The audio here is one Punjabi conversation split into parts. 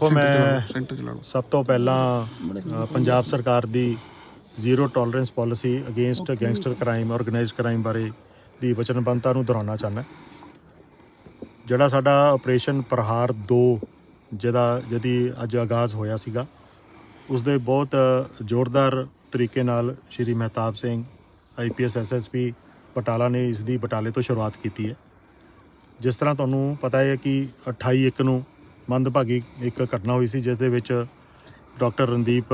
ਦੇਖੋ ਮੈਂ ਸਭ ਤੋਂ ਪਹਿਲਾਂ ਪੰਜਾਬ ਸਰਕਾਰ ਦੀ zero tolerance policy against gangster crime organised crime ਬਾਰੇ ਦੀ ਵਚਨਬੱਧਤਾ ਨੂੰ ਦੁਹਰਾਉਣਾ ਚਾਹੁੰਦਾ। ਜਿਹੜਾ ਸਾਡਾ ਆਪਰੇਸ਼ਨ ਪ੍ਰਹਾਰ 2 ਜਿਹਦਾ ਜਿਹਦੀ ਅੱਜ ਆਗਾਜ਼ ਹੋਇਆ ਸੀਗਾ ਉਸ ਦੇ ਬਹੁਤ ਜ਼ੋਰਦਾਰ ਤਰੀਕੇ ਨਾਲ ਸ਼੍ਰੀ ਮਹਿਤਾਬ ਸਿੰਘ ਆਈਪੀਐਸ ਐਸਐਸਪੀ ਬਟਾਲਾ ਨੇ ਇਸ ਦੀ ਬਟਾਲੇ ਤੋਂ ਸ਼ੁਰੂਆਤ ਕੀਤੀ ਹੈ। ਜਿਸ ਤਰ੍ਹਾਂ ਤੁਹਾਨੂੰ ਪਤਾ ਹੈ ਕਿ 28 ਇੱਕ ਨੂੰ ਮੰਦਭਾਗੀ ਇੱਕ ਘਟਨਾ ਹੋਈ ਸੀ ਜਿਸ ਦੇ ਵਿੱਚ ਡਾਕਟਰ ਰਣਦੀਪ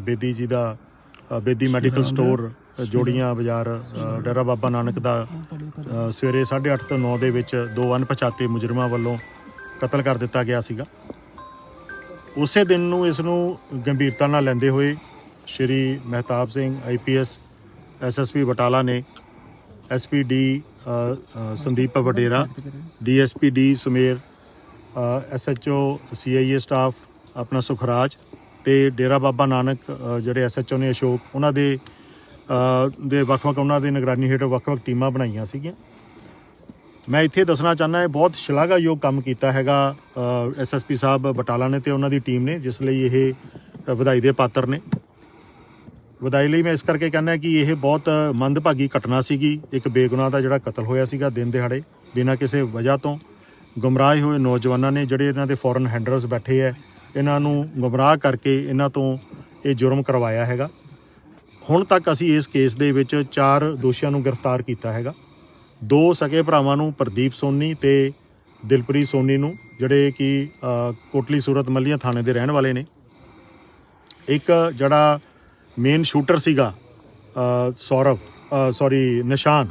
ਬੇਦੀ ਜੀ ਦਾ ਬੇਦੀ ਮੈਡੀਕਲ ਸਟੋਰ ਜੋੜੀਆਂ ਬਾਜ਼ਾਰ ਡੇਰਾ ਬਾਬਾ ਨਾਨਕ ਦਾ ਸਵੇਰੇ 8:30 ਤੋਂ 9 ਦੇ ਵਿੱਚ ਦੋ ਅਣਪਛਾਤੇ ਮੁਜਰਮਾਂ ਵੱਲੋਂ ਕਤਲ ਕਰ ਦਿੱਤਾ ਗਿਆ ਸੀਗਾ। ਉਸੇ ਦਿਨ ਨੂੰ ਇਸ ਨੂੰ ਗੰਭੀਰਤਾ ਨਾਲ ਲੈਂਦੇ ਹੋਏ ਸ਼੍ਰੀ ਮਹਿਤਾਬ ਸਿੰਘ ਆਈਪੀਐਸ ਐਸਐਸਪੀ ਬਟਾਲਾ ਨੇ SPD Sandeep Vadera DSP D Sumer SHO CIA staff ਆਪਣਾ ਸੁਖਰਾਜ ਤੇ ਡੇਰਾ ਬਾਬਾ ਨਾਨਕ ਅ, ਜਿਹੜੇ ਐਸਐਚਓ ਨੇ ਅਸ਼ੋਕ ਉਹਨਾਂ ਦੇ ਦੇ ਵੱਖ-ਵੱਖ ਉਹਨਾਂ ਦੇ ਨਿਗਰਾਨੀ ਹੇਠ ਵੱਖ-ਵੱਖ ਟੀਮਾਂ ਬਣਾਈਆਂ ਸੀਗੀਆਂ। ਮੈਂ ਇੱਥੇ ਦੱਸਣਾ ਚਾਹੁੰਦਾ ਇਹ ਬਹੁਤ ਸ਼ਲਾਘਾਯੋਗ ਕੰਮ ਕੀਤਾ ਹੈਗਾ ਐਸਐਸਪੀ ਸਾਹਿਬ ਬਟਾਲਾ ਨੇ ਤੇ ਉਹਨਾਂ ਦੀ ਟੀਮ ਨੇ ਜਿਸ ਲਈ ਇਹ ਵਧਾਈ ਦੇ ਪਾਤਰ ਨੇ। ਵਧਾਈ ਲਈ ਮੈਂ ਇਸ ਕਰਕੇ ਕਹਿੰਦਾ ਕਿ ਇਹ ਬਹੁਤ ਮੰਦਭਾਗੀ ਘਟਨਾ ਸੀਗੀ। ਇੱਕ ਬੇਗੁਨਾਹ ਦਾ ਜਿਹੜਾ ਕਤਲ ਹੋਇਆ ਸੀਗਾ ਦਿਨ ਦਿਹਾੜੇ ਬਿਨਾਂ ਕਿਸੇ ਵਜ੍ਹਾ ਤੋਂ। ਗੁੰਮਰਾਹ ਹੋਏ ਨੌਜਵਾਨਾਂ ਨੇ ਜਿਹੜੇ ਇਹਨਾਂ ਦੇ ਫੋਰਨ ਹੈਂਡਰਸ ਬੈਠੇ ਐ, ਇਹਨਾਂ ਨੂੰ ਗੁੰਮਰਾਹ ਕਰਕੇ ਇਹਨਾਂ ਤੋਂ ਇਹ ਜੁਰਮ ਕਰਵਾਇਆ ਹੈਗਾ। ਹੁਣ ਤੱਕ ਅਸੀਂ ਇਸ ਕੇਸ ਦੇ ਵਿੱਚ ਚਾਰ ਦੋਸ਼ੀਆਂ ਨੂੰ ਗ੍ਰਿਫਤਾਰ ਕੀਤਾ ਹੈਗਾ। ਦੋ ਸਕੇ ਭਰਾਵਾਂ ਨੂੰ, ਪ੍ਰਦੀਪ ਸੋਨੀ ਤੇ ਦਿਲਪ੍ਰੀਤ ਸੋਨੀ ਨੂੰ, ਜਿਹੜੇ ਕਿ ਕੋਟਲੀ ਸੂਰਤ ਮੱਲੀਆਂ ਥਾਣੇ ਦੇ ਰਹਿਣ ਵਾਲੇ ਨੇ। ਇੱਕ ਜਿਹੜਾ ਮੇਨ ਸ਼ੂਟਰ ਸੀਗਾ ਸੌਰਵ ਸੌਰੀ ਨਿਸ਼ਾਨ,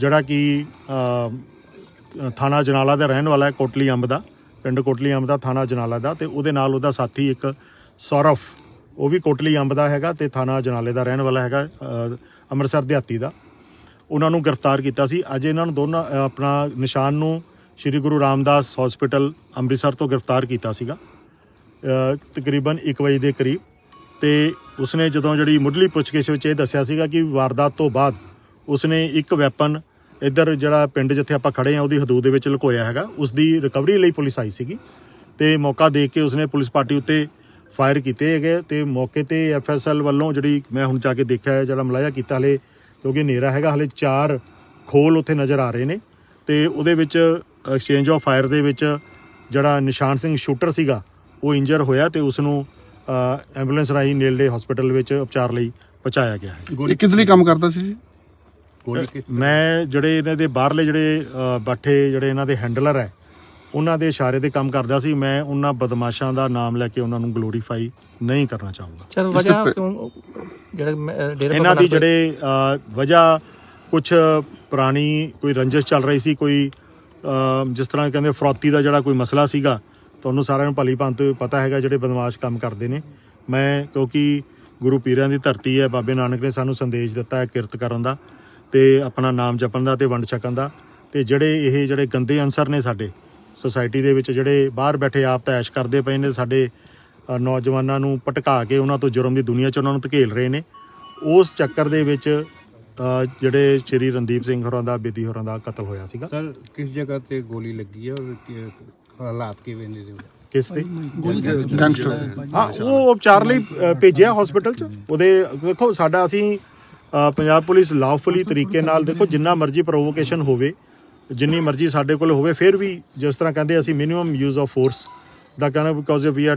ਜਿਹੜਾ ਕਿ ਥਾਣਾ ਜਨਾਲਾ ਦਾ ਰਹਿਣ ਵਾਲਾ ਹੈ, ਕੋਟਲੀ ਅੰਬ ਦਾ। ਪਿੰਡ ਕੋਟਲੀ ਅੰਬ ਦਾ, ਥਾਣਾ ਜਨਾਲਾ ਦਾ ਤੇ ਉਹਦੇ ਨਾਲ ਉਹਦਾ ਸਾਥੀ ਇੱਕ ਸੌਰਵ, ਉਹ ਵੀ ਕੋਟਲੀ ਅੰਬ ਦਾ ਹੈਗਾ ਤੇ ਥਾਣਾ ਜਨਾਲੇ ਦਾ ਰਹਿਣ ਵਾਲਾ ਹੈਗਾ ਅੰਮ੍ਰਿਤਸਰ ਦਿਹਾਤੀ ਦਾ। ਉਹਨਾਂ ਨੂੰ ਗ੍ਰਿਫਤਾਰ ਕੀਤਾ ਸੀ। ਅੱਜ ਇਹਨਾਂ ਨੂੰ ਦੋਨਾਂ ਆਪਣਾ ਨਿਸ਼ਾਨ ਨੂੰ ਸ੍ਰੀ ਗੁਰੂ ਰਾਮਦਾਸ ਹਸਪੀਟਲ ਅੰਮ੍ਰਿਤਸਰ ਤੋਂ ਗ੍ਰਿਫਤਾਰ ਕੀਤਾ ਸੀਗਾ। ਤਕਰੀਬਨ 1 ਵਜੇ ਦੇ ਕਰੀਬ ਤੇ ਉਸਨੇ ਜਦੋਂ ਜਿਹੜੀ ਮੁੱਢਲੀ ਪੁੱਛਗਿੱਛ ਵਿੱਚ ਇਹ ਦੱਸਿਆ ਸੀਗਾ ਕਿ ਵਾਰਦਾਤ ਤੋਂ ਬਾਅਦ ਉਸਨੇ ਇੱਕ ਵੈਪਨ ਇੱਧਰ ਜਿਹੜਾ ਪਿੰਡ ਜਿੱਥੇ ਆਪਾਂ ਖੜੇ ਆ, ਉਹਦੀ ਹਦੂਦ ਦੇ ਵਿੱਚ ਲੁਕੋਇਆ ਹੈਗਾ। ਉਸ ਦੀ ਰਿਕਵਰੀ ਲਈ ਪੁਲਿਸ ਆਈ ਸੀਗੀ ਤੇ ਮੌਕਾ ਦੇਖ ਕੇ ਉਸਨੇ ਪੁਲਿਸ ਪਾਰਟੀ ਉੱਤੇ ਫਾਇਰ ਕੀਤੇ ਹੈਗੇ ਤੇ ਮੌਕੇ ਤੇ ਐਫਐਸਐਲ ਵੱਲੋਂ ਜਿਹੜੀ ਮੈਂ ਹੁਣ ਜਾ ਕੇ ਦੇਖਿਆ ਹੈ, ਜਿਹੜਾ ਮਲਾਇਆ ਕੀਤਾ ਹਲੇ, ਕਿਉਂਕਿ ਹਨੇਰਾ ਹੈਗਾ, ਹਲੇ ਚਾਰ ਖੋਲ ਉੱਥੇ ਨਜ਼ਰ ਆ ਰਹੇ ਨੇ ਤੇ ਉਹਦੇ ਵਿੱਚ ਐਕਸਚੇਂਜ ਆਫ ਫਾਇਰ ਦੇ ਵਿੱਚ ਜਿਹੜਾ ਨਿਸ਼ਾਨ ਸਿੰਘ ਸ਼ੂਟਰ ਸੀਗਾ, ਉਹ ਇੰਜਰ ਹੋਇਆ ਤੇ ਉਸ ਨੂੰ ਐਂਬੂਲੈਂਸ ਰਾਹੀਂ ਨੇਲਡੇ ਹਸਪੀਟਲ ਵਿੱਚ ਉਪਚਾਰ ਲਈ ਪਹੁੰਚਾਇਆ ਗਿਆ ਹੈ। ਇਹ ਕਿਸ ਲਈ ਕੰਮ ਕਰਦਾ ਸੀ ਜੀ? ਮੈਂ ਜਿਹੜੇ ਇਹਨਾਂ ਦੇ ਬਾਹਰਲੇ ਜਿਹੜੇ ਬੈਠੇ ਜਿਹੜੇ ਇਹਨਾਂ ਦੇ ਹੈਂਡਲਰ ਹੈ ਉਹਨਾਂ ਦੇ ਇਸ਼ਾਰੇ ਤੇ ਕੰਮ ਕਰਦਾ ਸੀ। ਮੈਂ ਉਹਨਾਂ ਬਦਮਾਸ਼ਾਂ ਦਾ ਨਾਮ ਲੈ ਕੇ ਉਹਨਾਂ ਨੂੰ ਗਲੋਰੀਫਾਈ ਨਹੀਂ ਕਰਨਾ ਚਾਹੂੰਗਾ। ਸਰ ਵਜ੍ਹਾ ਕਿਉਂ ਜਿਹੜਾ ਇਹਨਾਂ ਦੀ ਜਿਹੜੇ ਵਜ੍ਹਾ ਕੁਝ ਪੁਰਾਣੀ ਕੋਈ ਰੰਜਿਸ਼ ਚੱਲ ਰਹੀ ਸੀ ਕੋਈ ਜਿਸ ਤਰ੍ਹਾਂ ਕਹਿੰਦੇ ਫਰੌਤੀ ਦਾ ਜਿਹੜਾ ਕੋਈ ਮਸਲਾ ਸੀਗਾ ਤੁਹਾਨੂੰ ਸਾਰਿਆਂ ਨੂੰ ਭਲੀ ਭਾਂਤ ਪਤਾ ਹੈਗਾ ਜਿਹੜੇ ਬਦਮਾਸ਼ ਕੰਮ ਕਰਦੇ ਨੇ। ਮੈਂ ਕਿਉਂਕਿ ਗੁਰੂ ਪੀਰਾਂ ਦੀ ਧਰਤੀ ਹੈ ਬਾਬੇ ਨਾਨਕ ਨੇ ਸਾਨੂੰ ਸੰਦੇਸ਼ ਦਿੱਤਾ ਹੈ ਕਿਰਤ ਕਰਨ ਦਾ। ਤੇ ਆਪਣਾ ਨਾਮ ਜਪਣ ਦਾ ਤੇ ਵੰਡ ਛਕਣ ਦਾ। ਤੇ ਜਿਹੜੇ ਇਹ ਜਿਹੜੇ ਗੰਦੇ ਅਨਸਰ ਨੇ ਸਾਡੇ ਸੋਸਾਇਟੀ ਦੇ ਵਿੱਚ ਜਿਹੜੇ ਬਾਹਰ ਬੈਠੇ ਆਪ ਤਾਂ ਐਸ਼ ਕਰਦੇ ਪਏ ਨੇ ਸਾਡੇ ਨੌਜਵਾਨਾਂ ਨੂੰ ਭਟਕਾ ਕੇ ਉਹਨਾਂ ਤੋਂ ਜੁਰਮ ਦੀ ਦੁਨੀਆ 'ਚ ਉਹਨਾਂ ਨੂੰ ਧਕੇਲ ਰਹੇ ਨੇ। ਉਸ ਚੱਕਰ ਦੇ ਵਿੱਚ ਜਿਹੜੇ ਸ਼੍ਰੀ ਰਣਦੀਪ ਸਿੰਘ ਹੋਰਾਂ ਦਾ ਬੇਦੀ ਹੋਰਾਂ ਦਾ ਕਤਲ ਹੋਇਆ ਸੀਗਾ। ਸਰ ਕਿਸ ਜਗ੍ਹਾ ਤੇ ਗੋਲੀ ਲੱਗੀ ਹੈ ਔਰ ਕਿ- ਹਾਲਾਤ ਕਿਵੇਂ ਨੇ? ਕਿਸ ਤੇ? ਗੈਂਗਸਟਰ ਹਾਂ। ਉਹ ਉਪਚਾਰ ਲਈ ਭੇਜਿਆ ਹਸਪੀਟਲ 'ਚ। ਉਹਦੇ ਦੇਖੋ ਸਾਡਾ ਅਸੀਂ ਪੰਜਾਬ ਪੁਲਿਸ ਲਾਫੁਲੀ ਤਰੀਕੇ ਨਾਲ ਦੇਖੋ, ਜਿੰਨਾ ਮਰਜ਼ੀ ਪ੍ਰੋਵੋਕੇਸ਼ਨ ਹੋਵੇ, ਜਿੰਨੀ ਮਰਜ਼ੀ ਸਾਡੇ ਕੋਲ ਹੋਵੇ, ਫਿਰ ਵੀ ਜਿਸ ਤਰ੍ਹਾਂ ਕਹਿੰਦੇ ਅਸੀਂ ਮਿਨੀਮਮ ਯੂਜ਼ ਆਫ ਫੋਰਸ ਦਾ ਕਹਿੰਦਾ because we are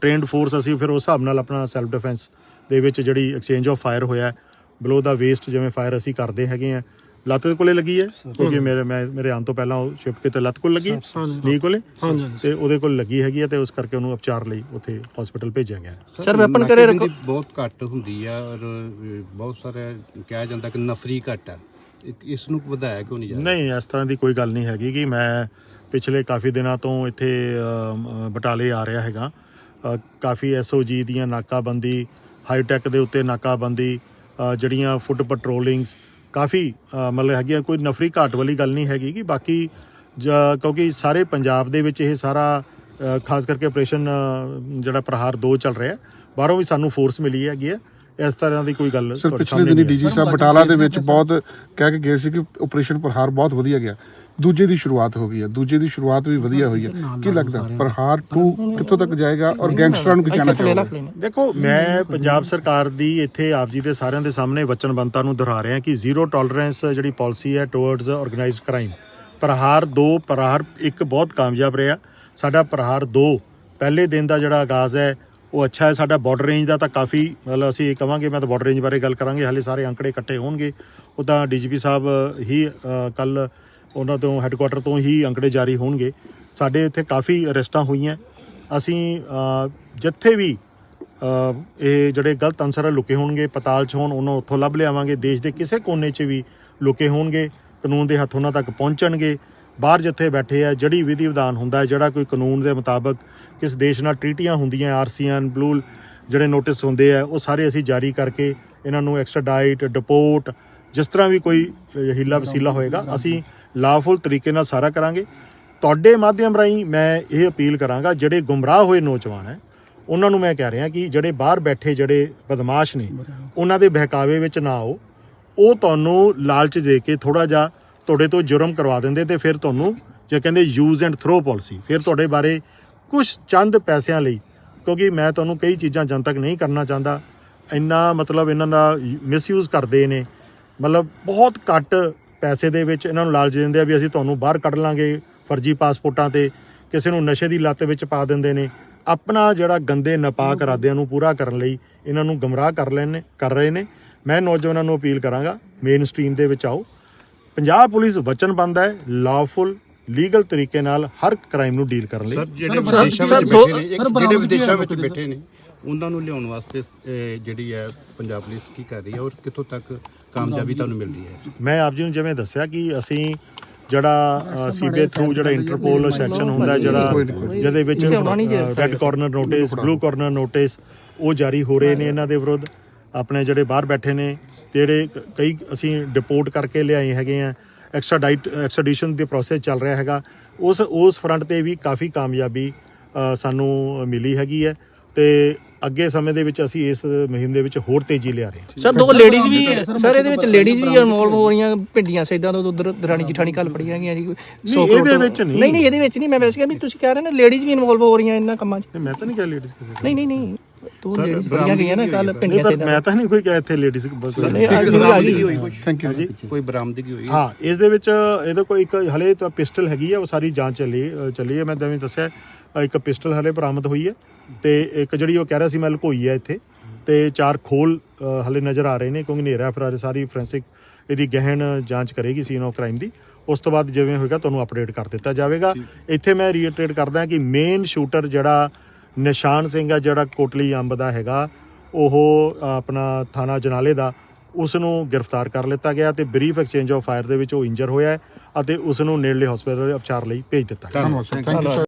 trained force ਅਸੀਂ ਫਿਰ ਉਸ ਹਿਸਾਬ ਨਾਲ ਆਪਣਾ ਸੈਲਫ ਡਿਫੈਂਸ ਦੇ ਵਿੱਚ ਜਿਹੜੀ ਐਕਸਚੇਂਜ ਆਫ ਫਾਇਰ ਹੋਇਆ ਬਲੋ ਦਾ ਵੇਸਟ ਜਿਵੇਂ ਫਾਇਰ ਅਸੀਂ ਕਰਦੇ ਹੈਗੇ ਆ ਲੱਤ ਦੇ ਕੋਲੇ ਲੱਗੀ ਹੈ ਕਿਉਂਕਿ ਮੇਰੇ ਮੈਂ ਮੇਰੇ ਆਉਣ ਤੋਂ ਪਹਿਲਾਂ ਉਹ ਸ਼ਿਫਟ ਕਿਤੇ ਲੱਤ ਕੋਲ ਲੱਗੀ ਨੀ ਕੋਲੇ। ਤੇ ਉਹਦੇ ਕੋਲ ਲੱਗੀ ਹੈਗੀ ਹੈ ਤੇ ਉਸ ਕਰਕੇ ਉਹਨੂੰ ਉਪਚਾਰ ਲਈ ਉੱਥੇ ਹਸਪੀਟਲ ਭੇਜਿਆ ਗਿਆ ਸਰ ਵੈਪਨ ਕਿਹੜੇ ਰੱਖੋ ਬਹੁਤ ਘੱਟ ਹੁੰਦੀ ਆ ਔਰ ਬਹੁਤ ਸਾਰਾ ਕਿਹਾ ਜਾਂਦਾ ਕਿ ਨਫਰੀ ਘੱਟ ਆ। ਇਸ ਨੂੰ ਵਧਾਇਆ ਕਿਉਂ ਨਹੀਂ ਜਾ ਨਹੀਂ ਇਸ ਤਰ੍ਹਾਂ ਦੀ ਕੋਈ ਗੱਲ ਨਹੀਂ ਹੈਗੀ ਕਿ ਮੈਂ ਪਿਛਲੇ ਕਾਫੀ ਦਿਨਾਂ ਤੋਂ ਇੱਥੇ ਬਟਾਲੇ ਆ ਰਿਹਾ ਹੈਗਾ। ਕਾਫੀ ਐਸਓਜੀ ਦੀਆਂ ਨਾਕਾਬੰਦੀ ਹਾਈਟੈਕ ਦੇ ਉੱਤੇ ਨਾਕਾਬੰਦੀ ਜਿਹੜੀਆਂ ਫੁੱਟ ਪੈਟਰੋਲਿੰਗਸ ਕਾਫੀ ਮਤਲਬ ਹੈਗੀਆਂ ਕੋਈ ਨਫਰੀ ਘਾਟ ਵਾਲੀ ਗੱਲ ਨਹੀਂ ਹੈਗੀ ਕਿ ਬਾਕੀ ਕਿਉਂਕਿ ਸਾਰੇ ਪੰਜਾਬ ਦੇ ਵਿੱਚ ਇਹ ਸਾਰਾ ਖਾਸ ਕਰਕੇ ਆਪਰੇਸ਼ਨ ਜਿਹੜਾ ਪ੍ਰਹਾਰ 2 ਚੱਲ ਰਿਹਾ ਬਾਹਰੋਂ ਵੀ ਸਾਨੂੰ ਫੋਰਸ ਮਿਲੀ ਹੈਗੀ ਹੈ ਇਸ ਤਰ੍ਹਾਂ ਦੀ ਕੋਈ ਗੱਲ ਸਰ ਤੁਹਾਡੇ ਪਿਛਲੇ ਸਾਹਮਣੇ ਦਿਨੀ। ਡੀਜੀ ਸਾਹਿਬ ਬਟਾਲਾ ਦੇ ਵਿੱਚ ਬਹੁਤ ਕਹਿ ਕੇ ਗਏ ਸੀ ਕਿ ਆਪਰੇਸ਼ਨ ਪ੍ਰਹਾਰ ਬਹੁਤ ਵਧੀਆ ਗਿਆ ਦੂਜੇ ਦੀ ਸ਼ੁਰੂਆਤ ਹੋ ਗਈ ਹੈ ਦੂਜੇ ਦੀ ਸ਼ੁਰੂਆਤ ਵੀ ਵਧੀਆ ਹੋਈ ਹੈ। ਕੀ ਲੱਗਦਾ? ਪ੍ਰਹਾਰ 2 ਕਿੱਥੋਂ ਤੱਕ ਜਾਏਗਾ ਔਰ ਗੈਂਗਸਟਰਾਂ ਨੂੰ ਕੀ ਕਹਿਣਾ। ਦੇਖੋ ਮੈਂ ਪੰਜਾਬ ਸਰਕਾਰ ਦੀ ਇੱਥੇ ਆਪ ਜੀ ਦੇ ਸਾਰਿਆਂ ਦੇ ਸਾਹਮਣੇ ਵਚਨਬੰਧਤਾ ਨੂੰ ਦੁਹਰਾ ਰਿਹਾ ਕਿ ਜ਼ੀਰੋ ਟੋਲਰੈਂਸ ਜਿਹੜੀ ਪਾਲਿਸੀ ਹੈ towards organised crime Prahar 2 Prahar 1 ਬਹੁਤ ਕਾਮਯਾਬ ਰਿਹਾ। ਸਾਡਾ ਪ੍ਰਹਾਰ 2 ਪਹਿਲੇ ਦਿਨ ਦਾ ਜਿਹੜਾ ਆਗਾਜ਼ ਹੈ ਉਹ ਅੱਛਾ ਹੈ। ਸਾਡਾ ਬਾਰਡਰ ਰੇਂਜ ਦਾ ਤਾਂ ਕਾਫੀ ਮਤਲਬ ਅਸੀਂ ਇਹ ਕਵਾਂਗੇ ਮੈਂ ਤਾਂ ਬਾਰਡਰ ਰੇਂਜ ਬਾਰੇ ਗੱਲ ਕਰਾਂਗੇ ਹਾਲੇ ਸਾਰੇ ਅੰਕੜੇ ਇਕੱਠੇ ਹੋਣਗੇ। ਉਦਾਂ ਡੀਜੀਪੀ ਸਾਹਿਬ ਹੀ ਕੱਲ ਉਹਨਾਂ ਤੋਂ ਹੈੱਡਕੁਆਟਰ ਤੋਂ ਹੀ ਅੰਕੜੇ ਜਾਰੀ ਹੋਣਗੇ। ਸਾਡੇ ਇੱਥੇ ਕਾਫੀ ਅਰੈਸਟਾਂ ਹੋਈਆਂ। ਅਸੀਂ ਜਿੱਥੇ ਵੀ ਇਹ ਜਿਹੜੇ ਗਲਤ ਅਨਸਰ ਲੁਕੇ ਹੋਣਗੇ ਪਤਾਲ 'ਚ ਹੋਣ ਉਹਨਾਂ ਉੱਥੋਂ ਲੱਭ ਲਿਆਵਾਂਗੇ। ਦੇਸ਼ ਦੇ ਕਿਸੇ ਕੋਨੇ 'ਚ ਵੀ ਲੁਕੇ ਹੋਣਗੇ। ਕਾਨੂੰਨ ਦੇ ਹੱਥ ਉਹਨਾਂ ਤੱਕ ਪਹੁੰਚਣਗੇ। ਬਾਹਰ ਜਿੱਥੇ ਬੈਠੇ ਆ ਜਿਹੜੀ ਵਿਧੀ ਵਿਧਾਨ ਹੁੰਦਾ ਹੈ, ਜਿਹੜਾ ਕੋਈ ਕਾਨੂੰਨ ਦੇ ਮੁਤਾਬਕ ਕਿਸ ਦੇਸ਼ ਨਾਲ ਟ੍ਰੀਟੀਆਂ ਹੁੰਦੀਆਂ ਆਰਸੀਐਨ ਬਲੂਲ ਜਿਹੜੇ ਨੋਟਿਸ ਹੁੰਦੇ ਆ ਉਹ ਸਾਰੇ ਅਸੀਂ ਜਾਰੀ ਕਰਕੇ ਇਹਨਾਂ ਨੂੰ ਐਕਸਟ੍ਰਾਡਾਈਟ ਡਿਪੋਰਟ ਜਿਸ ਤਰ੍ਹਾਂ ਵੀ ਕੋਈ ਹੀਲਾ ਵਸੀਲਾ ਹੋਏਗਾ ਅਸੀਂ ਲਾਫੁਲ ਤਰੀਕੇ ਨਾਲ ਸਾਰਾ ਕਰਾਂਗੇ। ਤੁਹਾਡੇ ਮਾਧਿਅਮ ਰਾਹੀਂ ਮੈਂ ਇਹ ਅਪੀਲ ਕਰਾਂਗਾ, ਜਿਹੜੇ ਗੁੰਮਰਾਹ ਹੋਏ ਨੌਜਵਾਨ ਹੈ, ਉਹਨਾਂ ਨੂੰ ਮੈਂ ਕਹਿ ਰਿਹਾ ਕਿ ਜਿਹੜੇ ਬਾਹਰ ਬੈਠੇ ਜਿਹੜੇ ਬਦਮਾਸ਼ ਨੇ, ਉਹਨਾਂ ਦੇ ਬਹਿਕਾਵੇ ਵਿੱਚ ਨਾ ਆਓ। ਉਹ ਤੁਹਾਨੂੰ ਲਾਲਚ ਦੇ ਕੇ ਥੋੜਾ ਜਿਹਾ ਤੁਹਾਡੇ ਤੋਂ ਜੁਰਮ ਕਰਵਾ ਦਿੰਦੇ ਤੇ ਫਿਰ ਤੁਹਾਨੂੰ ਜੇ ਕਹਿੰਦੇ ਯੂਜ਼ ਐਂਡ ਥਰੋ ਪਾਲਿਸੀ ਫਿਰ ਤੁਹਾਡੇ ਬਾਰੇ ਕੁਝ ਚੰਦ ਪੈਸਿਆਂ ਲਈ, ਕਿਉਂਕਿ ਮੈਂ ਤੁਹਾਨੂੰ ਕਈ ਚੀਜ਼ਾਂ ਜਨਤਕ ਨਹੀਂ ਕਰਨਾ ਚਾਹੁੰਦਾ। ਇੰਨਾ ਮਤਲਬ ਇਹਨਾਂ ਦਾ ਮਿਸਯੂਜ਼ ਕਰਦੇ ਨੇ। ਮਤਲਬ ਬਹੁਤ ਘੱਟ ਪੈਸੇ ਦੇ ਵਿੱਚ ਇਹਨਾਂ ਨੂੰ ਲਾਲਚ ਦਿੰਦੇ ਆ ਵੀ ਅਸੀਂ ਤੁਹਾਨੂੰ ਬਾਹਰ ਕੱਢ ਲਾਂਗੇ ਫਰਜ਼ੀ ਪਾਸਪੋਰਟਾਂ ਤੇ ਕਿਸੇ ਨੂੰ ਨਸ਼ੇ ਦੀ ਲੱਤ ਵਿੱਚ ਪਾ ਦਿੰਦੇ ਨੇ। ਆਪਣਾ ਜਿਹੜਾ ਗੰਦੇ ਨਾਪਾਕ ਇਰਾਦਿਆਂ ਨੂੰ ਪੂਰਾ ਕਰਨ ਲਈ ਇਹਨਾਂ ਨੂੰ ਗਮਰਾਹ ਕਰ ਲੈਣੇ ਕਰ ਰਹੇ ਨੇ। ਮੈਂ ਨੌਜਵਾਨਾਂ ਨੂੰ ਅਪੀਲ ਕਰਾਂਗਾ ਮੇਨ ਸਟ੍ਰੀਮ ਦੇ ਵਿੱਚ ਆਓ। ਪੰਜਾਬ ਪੁਲਿਸ ਵਚਨਬੰਦ ਹੈ ਲਾਫੁਲ ਲੀਗਲ ਤਰੀਕੇ ਨਾਲ ਹਰ ਕ੍ਰਾਈਮ ਨੂੰ ਡੀਲ ਕਰਨ ਲਈ। ਸਰ ਜਿਹੜੇ ਸਰ, ਵਿਦੇਸ਼ਾਂ ਸਰ, ਵਿੱਚ ਬੈਠੇ ਨੇ ਇੱਕ ਜਿਹੜੇ ਵਿਦੇਸ਼ਾਂ ਵਿੱਚ ਬੈਠੇ ਨੇ ਉਹਨਾਂ ਨੂੰ ਲਿਆਉਣ ਵਾਸਤੇ ਜਿਹੜੀ ਹੈ ਪੰਜਾਬ ਪੁਲਿਸ ਕੀ ਕਰ ਰਹੀ ਹੈ ਔਰ ਕਿੱਥੋਂ ਤੱਕ ਕਾਮਯਾਬੀ ਤੁਹਾਨੂੰ ਮਿਲ ਰਹੀ ਹੈ। ਮੈਂ ਆਪ ਜੀ ਨੂੰ ਜਿਵੇਂ ਦੱਸਿਆ ਕਿ ਅਸੀਂ ਜਿਹੜਾ ਸੀਬੀਆਈ ਥਰੂ ਜਿਹੜਾ ਇੰਟਰਪੋਲ ਸੈਕਸ਼ਨ ਹੁੰਦਾ ਹੈ, ਜਿਹੜਾ ਜਿਹਦੇ ਵਿੱਚ red corner notice blue corner notice ਉਹ ਜਾਰੀ ਹੋ ਰਹੇ ਨੇ ਇਹਨਾਂ ਦੇ ਵਿਰੁੱਧ। ਆਪਣੇ ਜਿਹੜੇ ਬਾਹਰ ਬੈਠੇ ਨੇ ਜਿਹੜੇ ਕਈ ਅਸੀਂ ਡਿਪੋਰਟ ਕਰਕੇ ਲਿਆਏ ਹੈਗੇ ਆ। ਐਕਸਟ੍ਰਾਡਾਈਟ ਐਕਸਟ੍ਰੈਡੀਸ਼ਨ ਦੇ ਪ੍ਰੋਸੈਸ ਚੱਲ ਰਿਹਾ ਹੈਗਾ। ਉਸ ਉਸ ਫਰੰਟ ਤੇ ਵੀ ਕਾਫੀ ਕਾਮਯਾਬੀ ਸਾਨੂੰ ਮਿਲੀ ਹੈਗੀ ਹੈ। ਤੇ ਅੱਗੇ ਸਮੇਂ ਦੇ ਵਿੱਚ ਅਸੀਂ ਇਸ ਮੁਹਿੰਮ ਦੇ ਵਿੱਚ ਹੋਰ ਤੇਜ਼ੀ ਲਿਆ ਰਹੇ ਹਾਂ। ਸਰ ਦੋ ਲੇਡੀਜ਼ ਵੀ ਸਰ ਇਹਦੇ ਵਿੱਚ ਲੇਡੀਜ਼ ਵੀ ਇਨਵੋਲਵ ਹੋ ਰਹੀਆਂ ਭਿੰਡੀਆਂ ਸੈਦਾਂ ਤੋਂ ਉਧਰ ਦਰਾਣੀ ਜਠਾਣੀ ਕੱਲ ਫੜੀਆਂ ਗਈਆਂ ਜੀ ਨਹੀਂ, 100 ਇਹਦੇ ਵਿੱਚ ਨਹੀਂ। ਨਹੀਂ ਨਹੀਂ ਇਹਦੇ ਵਿੱਚ ਨਹੀਂ ਮੈਂ ਵੈਸੇ ਕਿਹਾ ਵੀ ਤੁਸੀਂ ਕਹਿ ਰਹੇ ਨਾ ਲੇਡੀਜ਼ ਵੀ ਇਨਵੋਲਵ ਹੋ ਰਹੀਆਂ ਇਹਨਾਂ ਕੰਮਾਂ 'ਚ। ਮੈਂ ਤਾਂ ਨਹੀਂ ਕਿਹਾ ਲੇਡੀਜ਼ ਕਿਸੇ ਨਹੀਂ ਨਹੀਂ ਨਹੀਂ ਦੋ Sir, ਲੇਡੀਜ਼ ਫੜੀਆਂ ਗਈਆਂ ਨਾ ਕੱਲ ਨਹੀਂ ਭਿੰਡੀਆਂ ਪਰ ਸੈਦਾਂ ਮੈਂ ਤਾਂ। ਨਹੀਂ ਕੋਈ ਕਿਹਾ ਇੱਥੇ ਲੇਡੀਜ਼ ਆ। ਬਰਾਮਦਗੀ ਹੋਈ। ਕੁਝ ਥੈਂਕ ਯੂ ਜੀ ਕੋਈ ਬਰਾਮਦਗੀ ਹੋਈ? ਹਾਂ ਇਸ ਦੇ ਵਿੱਚ ਇਹਦੇ ਕੋਲ ਇੱਕ ਹਲੇ ਤਾਂ ਪਿਸਟਲ ਹੈਗੀ ਹੈ ਉਹ ਸਾਰੀ ਜਾਂਚ ਚੱਲੀ ਚੱਲੀ ਹੈ ਮੈਂ ਜਿਵੇਂ ਦੱਸਿਆ। ਇੱਕ ਪਿਸਟਲ ਹਲੇ ਬਰਾਮਦ ਹੋਈ ਹੈ। ਤੇ ਇੱਕ ਜਿਹੜੀ ਉਹ ਕਹਿ ਰਿਹਾ ਸੀ ਮੈਂ ਲੁਕੋਈ ਹੈ ਇੱਥੇ ਤੇ ਚਾਰ ਖੋਲ ਹਲੇ ਨਜ਼ਰ ਆ ਰਹੇ ਨੇ ਕਿਉਂਕਿ ਹਨੇਰਾ ਫਰਾਰੇ ਸਾਰੀ ਫੋਰੈਂਸਿਕ ਇਹਦੀ ਗਹਿਣ ਜਾਂਚ ਕਰੇਗੀ ਸੀਨ ਆਫ ਕ੍ਰਾਈਮ ਦੀ। ਉਸ ਤੋਂ ਬਾਅਦ ਜਿਵੇਂ ਹੋਏਗਾ ਤੁਹਾਨੂੰ ਅਪਡੇਟ ਕਰ ਦਿੱਤਾ ਜਾਵੇਗਾ। ਇੱਥੇ ਮੈਂ ਰੀਇਟਰੇਟ ਕਰਦਾ ਕਿ ਮੇਨ ਸ਼ੂਟਰ ਜਿਹੜਾ ਨਿਸ਼ਾਨ ਸਿੰਘ ਆ ਜਿਹੜਾ ਕੋਟਲੀ ਅੰਬ ਦਾ ਹੈਗਾ ਉਹ ਆਪਣਾ ਥਾਣਾ ਜਨਾਲੇ ਦਾ ਉਸ ਨੂੰ ਗ੍ਰਿਫਤਾਰ ਕਰ ਲਿੱਤਾ ਗਿਆ ਤੇ ਬਰੀਫ ਐਕਸਚੇਂਜ ਆਫ ਫਾਇਰ ਦੇ ਵਿੱਚ ਉਹ ਇੰਜਰ ਹੋਇਆ ਹੈ ਅਤੇ ਉਸ ਨੂੰ ਨੇੜਲੇ ਹਸਪਤਾਲ ਉਪਚਾਰ ਲਈ ਭੇਜ ਦਿੱਤਾ ਗਿਆ। ਧੰਨਵਾਦ ਥੈਂਕ ਯੂ